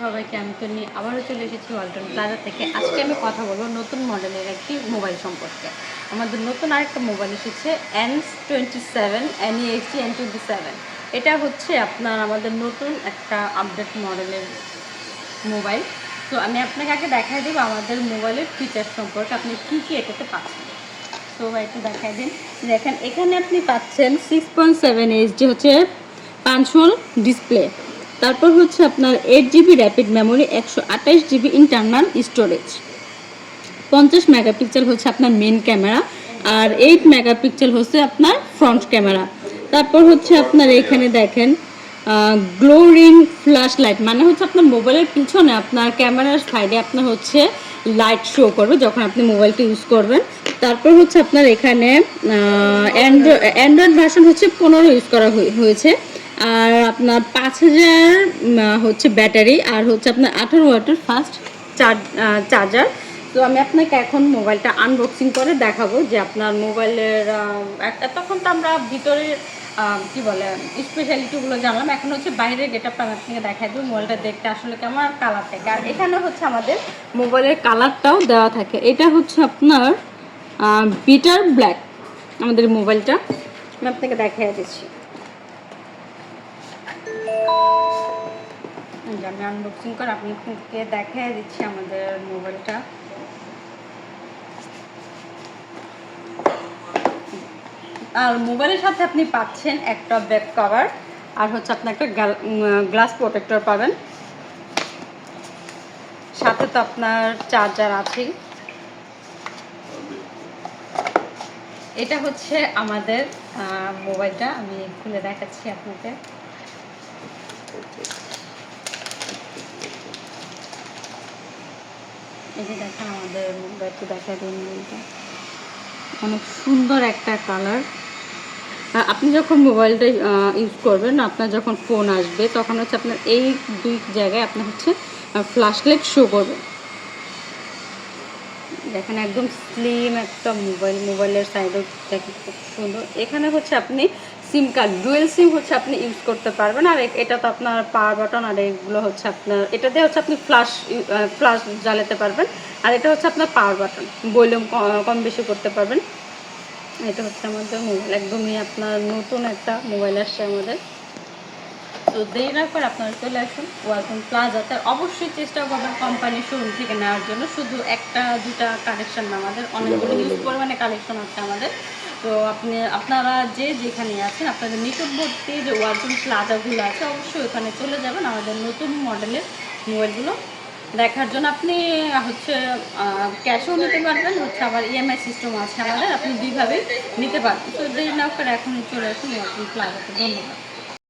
সবাইকে আমি তো নিয়ে আবারও চলে এসেছি ওয়ালটন প্লাজা থেকে। আজকে আমি কথা বলব নতুন মডেলের একটি মোবাইল সম্পর্কে। আমাদের নতুন আরেকটা মোবাইল এসেছে N twenty seven N N twenty seven এটা হচ্ছে আপনার আমাদের নতুন একটা আপডেট মডেলের মোবাইল। তো আমি আপনাকে আগে দেখাই দেবো আমাদের মোবাইলের ফিচার সম্পর্কে, আপনি কী কী এটাতে পাচ্ছেন। তো একটু দেখাই দিন। দেখেন, এখানে আপনি পাচ্ছেন six point seven H HD হচ্ছে পাঁচশোল ডিসপ্লে তারপর হচ্ছে আপনার এইট জিবি র্যাপিড মেমোরি একশো আঠাশ জিবি ইন্টারনাল স্টোরেজ পঞ্চাশ মেগাপিক্সেল হচ্ছে আপনার মেন ক্যামেরা আর এইট মেগাপিক্সেল হচ্ছে আপনার ফ্রন্ট ক্যামেরা তারপর হচ্ছে আপনার এখানে দেখেন গ্লোরিং ফ্ল্যাশ লাইট মানে হচ্ছে আপনার মোবাইলের পিছনে আপনার ক্যামেরার সাইডে আপনার হচ্ছে লাইট শো করবে যখন আপনি মোবাইলটা ইউজ করবেন। তারপর হচ্ছে আপনার এখানে অ্যান্ড্রয়েড ভার্সন হচ্ছে পনেরো ইউজ করা হয়ে- হয়েছে। আর আপনার পাঁচ হাজার হচ্ছে ব্যাটারি আর হচ্ছে আপনার আঠারো ওয়াটের ফাস্ট চার্জ চার্জার তো আমি আপনাকে এখন মোবাইলটা আনবক্সিং করে দেখাবো যে আপনার মোবাইলের এতক্ষণ তো আমরা ভিতরে কি বলে স্পেশালিটিগুলো জানলাম। এখন হচ্ছে বাইরের গেটআপটা আমি আপনাকে দেখাই দেবো মোবাইলটা দেখতে আসলে কেমন আর কালার থাকে। আর এখানে হচ্ছে আমাদের মোবাইলের কালারটাও দেওয়া থাকে। এটা হচ্ছে আপনার বিটার ব্ল্যাক আমাদের মোবাইলটা আমি আপনাকে দেখাই দিচ্ছি। আমি আনবক্সিং করে আপনাকে দেখাই দিচ্ছি আমাদের মোবাইলটা। আর মোবাইলের সাথে আপনি পাচ্ছেন একটা ব্যাক কভার আর হচ্ছে আপনি একটা গ্লাস প্রোটেক্টর পাবেন। সাথে তো আপনার চার্জার আছেই। এটা হচ্ছে আমাদের মোবাইলটা। আমি খুলে দেখাচ্ছি আপনাকে। অনেক সুন্দর একটা কালার আপনি যখন মোবাইলটা ইউজ করবেন, আপনার যখন ফোন আসবে, তখন হচ্ছে আপনার এই দুই জায়গায় আপনার হচ্ছে ফ্ল্যাশ লাইট শো করবে। দেখেন একদম স্লিম একটা মোবাইল মোবাইলের সাইডও দেখেন খুব সুন্দর। এখানে হচ্ছে আপনি সিম কার্ড ডুয়েল সিম হচ্ছে আপনি ইউজ করতে পারবেন আর এটা তো আপনার পাওয়ার বাটন আর এগুলো হচ্ছে আপনার এটা দিয়ে হচ্ছে আপনি ফ্লাশ ফ্লাশ জ্বালাতে পারবেন আর এটা হচ্ছে আপনার পাওয়ার বাটন ভলিউম কম বেশি করতে পারবেন। এটা হচ্ছে আমাদের মোবাইল একদমই আপনার নতুন একটা মোবাইল আসছে আমাদের। তো দেরি না করে আপনারা চলে আসুন ওয়ালটন প্লাজাতে আর অবশ্যই চেষ্টা করবেন কোম্পানির শোরুম থেকে নেওয়ার জন্য শুধু একটা দুটা কালেকশন না আমাদের অনেকগুলো ইউজ পরিমাণে কালেকশন আছে আমাদের। তো আপনি, আপনারা যে যেখানে আছেন, আপনাদের নিকটবর্তী যে ওয়ার্জন প্লাজাগুলো আছে, অবশ্যই ওখানে চলে যাবেন। আমাদের নতুন মডেলের মোবাইলগুলো দেখার জন্য আপনি, হচ্ছে ক্যাশও নিতে পারবেন, হচ্ছে আবার ইএমআই সিস্টেম আছে আমাদের, আপনি দুইভাবেই নিতে পারবেন। তো দেরি না করে এখনই চলে আসুন ওয়ার্জন প্লাজাতে। ধন্যবাদ।